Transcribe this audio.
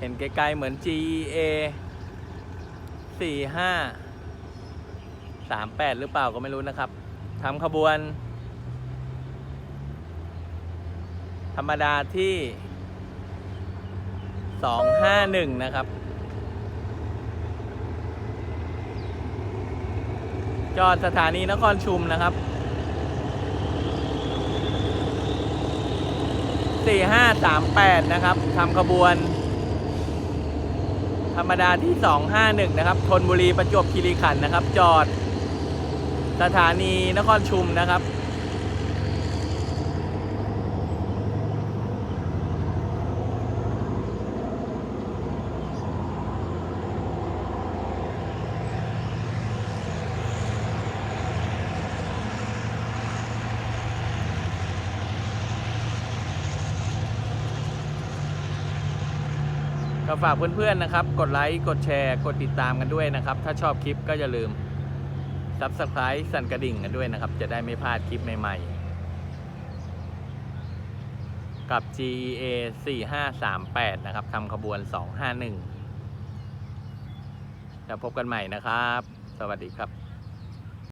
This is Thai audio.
เห็นไกลๆเหมือน GEA สี่ห้าสามแปดหรือเปล่าก็ไม่รู้นะครับทำขบวน ธรรมดาที่สองห้าหนึ่งนะครับ จอดสถานีนครชุมนะครับสี่ห้าสามแปดนะครับทำขบวน ธรรมดาที่สองห้าหนึ่งนะครับธนบุรีประจวบคีรีขันธ์นะครับ จอดสถานีนครชุมนะครับ ก็ฝากเพื่อนๆนะครับ กดไลค์กดแชร์ กดติดตามกันด้วยนะครับ ถ้าชอบคลิปก็อย่าลืม s u b สไครต์สั่นกระดิ่งกันด้วยนะครับ จะได้ไม่พลาดคลิปใหม่ๆ กับ GEA 4538 นะครับทำขบวน 251จะพบกันใหม่นะครับ สวัสดีครับ